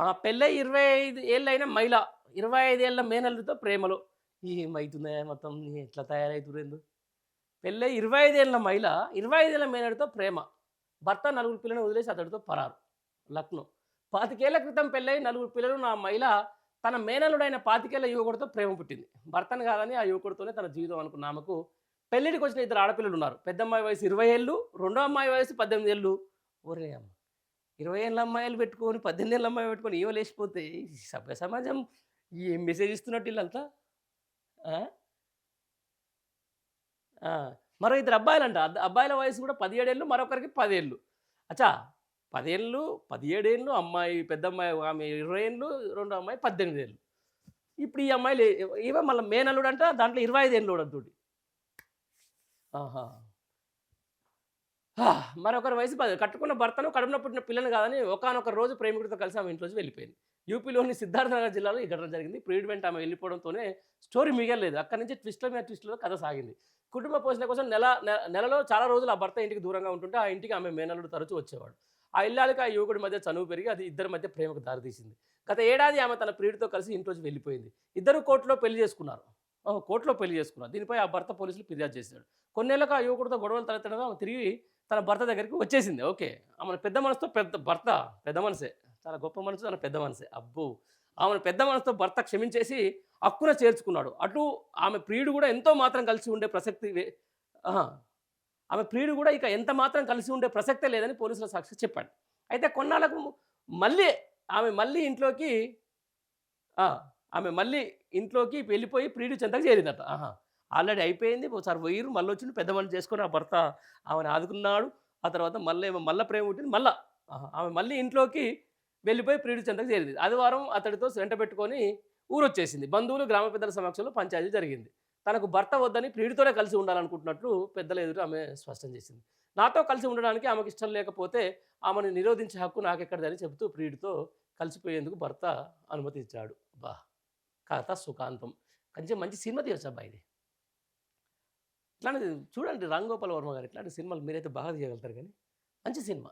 ఆ పెళ్ళై ఇరవై ఐదు ఏళ్ళైన మహిళ ఇరవై ఐదేళ్ళ మేనల్లుతో ప్రేమలో. ఏమవుతుందా మొత్తం? ఎట్లా తయారవుతురేందు పెళ్ళై ఇరవై ఐదేళ్ళ మహిళ ఇరవై ఐదేళ్ళ మేనడితో ప్రేమ. భర్త నలుగురు పిల్లలను వదిలేసి అతడితో పరారు. లక్నో. పాతికేళ్ళ క్రితం పెళ్ళై నలుగురు పిల్లలు నా మహిళ తన మేనలుడైన పాతికేళ్ళ యువకుడితో ప్రేమ పుట్టింది. భర్తను కాదని ఆ యువకుడితోనే తన జీవితం అనుకున్న ఆమెకు పెళ్ళిడికి వచ్చిన ఇద్దరు ఆడపిల్లలు ఉన్నారు పెద్ద అమ్మాయి వయసు ఇరవై ఏళ్ళు రెండో అమ్మాయి వయసు పద్దెనిమిది ఏళ్ళు. ఒరే అమ్మ. ఇరవై ఏళ్ళ అమ్మాయిలు పెట్టుకొని పద్దెనిమిది ఏళ్ళ అమ్మాయి పెట్టుకొని ఏవో లేచిపోతే సభ్య సమాజం ఏం మెసేజ్ ఇస్తున్నట్టు వీళ్ళంతా? మరో ఇద్దరు అబ్బాయిలంట. అబ్బాయిల వయసు కూడా పదిహేడేళ్ళు మరొకరికి పదేళ్ళు. అచ్చా పదేళ్ళు పదిహేడేళ్ళు అమ్మాయి పెద్ద అమ్మాయి ఆమె ఇరవై ఏళ్ళు రెండో అమ్మాయి పద్దెనిమిది ఏళ్ళు. ఇప్పుడు ఈ అమ్మాయిలు ఇవే మళ్ళీ మేనల్లుడు అంట దాంట్లో ఇరవై ఐదు ఏళ్ళు తోటి. ఆహా. మరొకరు వయసు పది. కట్టుకున్న భర్తను కడుపున పుట్టిన పిల్లని కాదని ఒకనొక రోజు ప్రేమికుడితో కలిసి ఆమె ఇంట్లోంచి వెళ్ళిపోయింది. యూపీలోని సిద్ధార్థనగర్ జిల్లాలో ఈ ఘటన జరిగింది. ప్రియుడి వెంట ఆమె వెళ్ళిపోవడంతోనే స్టోరీ మిగలేదు అక్కడి నుంచి ట్విస్ట్ల మీద ట్విస్ట్లో కథ సాగింది. కుటుంబ పోషణ కోసం నెల నెలలో చాలా రోజులు ఆ భర్త ఇంటికి దూరంగా ఉంటుంటే ఆ ఇంటికి ఆమె మేనల్లుడు తరచూ వచ్చేవాడు. ఆ ఇల్లాలకి ఆ యువకుడి మధ్య చనువు పెరిగి అది ఇద్దరి మధ్య ప్రేమకు దారితీసింది. గత ఏడాది ఆమె తన ప్రియుడితో కలిసి ఇంట్లోంచి వెళ్ళిపోయింది. ఇద్దరు కోర్టులో పెళ్ళి చేసుకున్నారు. కోర్టులో పెళ్ళి చేసుకున్నారు. దీనిపై ఆ భర్త పోలీసులు ఫిర్యాదు చేశాడు కొన్నేళ్ళకు ఆ యువకుడితో గొడవలు తలెత్తడంతో ఆమె తిరిగి తన భర్త దగ్గరికి వచ్చేసింది. ఓకే. ఆమె పెద్ద మనసుతో పెద్ద భర్త పెద్ద మనసే. చాలా గొప్ప మనసు తన పెద్ద మనసే. అబ్బో! ఆమెను పెద్ద మనసుతో భర్త క్షమించేసి హక్కున చేర్చుకున్నాడు. అటు ఆమె ప్రియుడు కూడా ఎంతో మాత్రం కలిసి ఉండే ప్రసక్తి ఆమె ప్రియుడు కూడా ఇక ఎంత మాత్రం కలిసి ఉండే ప్రసక్తే లేదని పోలీసుల సాక్షి చెప్పాడు. అయితే కొన్నాళ్ళకు మళ్ళీ ఆమె మళ్ళీ ఇంట్లోకి ఆమె మళ్ళీ ఇంట్లోకి వెళ్ళిపోయి ప్రియుడు చెంతకు చేరిందట. ఆహా! ఆల్రెడీ అయిపోయింది. ఒకసారి పోయిరు మళ్ళీ వచ్చి పెద్ద మనిషి చేసుకొని ఆ భర్త ఆమెను ఆదుకున్నాడు. ఆ తర్వాత మళ్ళీ మళ్ళీ ప్రేమ పుట్టింది మళ్ళీ. ఆమె మళ్ళీ ఇంట్లోకి వెళ్ళిపోయి ప్రియుడి చెంతకు చేరింది. ఆదివారం అతడితో వెంట పెట్టుకొని ఊరొచ్చేసింది. బంధువులు గ్రామ పెద్దల సమక్షంలో పంచాయతీ జరిగింది. తనకు భర్త వద్దని ప్రియుడితోనే కలిసి ఉండాలనుకుంటున్నట్లు పెద్దల ఎదురు ఆమె స్పష్టం చేసింది. నాతో కలిసి ఉండడానికి ఆమెకు ఇష్టం లేకపోతే ఆమెను నిరోధించే హక్కు నాకెక్కడదని చెబుతూ ప్రియుడితో కలిసిపోయేందుకు భర్త అనుమతి ఇచ్చాడు. బా కథ సుఖాంతం. కొంచెం మంచి సినిమా తీయచ్చు అబ్బా ఇది. ఇట్లాంటిది చూడండి రాంగోపాల్ వర్మ గారు ఇట్లాంటి సినిమాలు మీరైతే బాగా తీయగలుగుతారు కానీ మంచి సినిమా.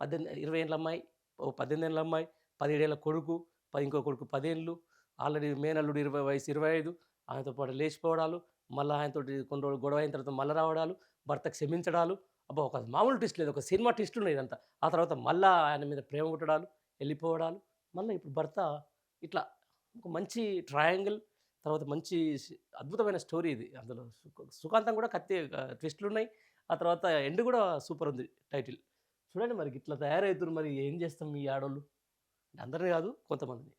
పద్దెనిమిది ఇరవై ఏళ్ళ అమ్మాయి ఓ పద్దెనిమిది ఏళ్ళ అమ్మాయి పదిహేడేళ్ళ కొడుకు పది ఇంకో కొడుకు పదేళ్ళు ఆల్రెడీ మేనల్లుడు ఇరవై వయసు ఇరవై ఐదు ఆయనతో పాటు లేచిపోవడాలు మళ్ళీ ఆయనతో కొన్ని రోజులు గొడవ అయిన తర్వాత మళ్ళీ రావడాలు భర్త క్షమించడాలు. అబ్బా ఒక మామూలు ట్విస్ట్ లేదు ఒక సినిమా ట్విస్ట్ ఉన్నాయి ఇదంతా. ఆ తర్వాత మళ్ళీ ఆయన మీద ప్రేమ పుట్టడాలు వెళ్ళిపోవడాలు మళ్ళీ ఇప్పుడు భర్త ఇట్లా ఒక మంచి ట్రయాంగిల్ తర్వాత మంచి అద్భుతమైన స్టోరీ ఇది. అందులో సుఖాంతం కూడా కత్తి ట్విస్ట్లు ఉన్నాయి ఆ తర్వాత ఎండ్ కూడా సూపర్ ఉంది టైటిల్. చూడండి మరి ఇట్లా తయారవుతున్నారు మరి ఏం చేస్తాం ఈ ఆడోళ్ళు? అందరినీ కాదు కొంతమందిని.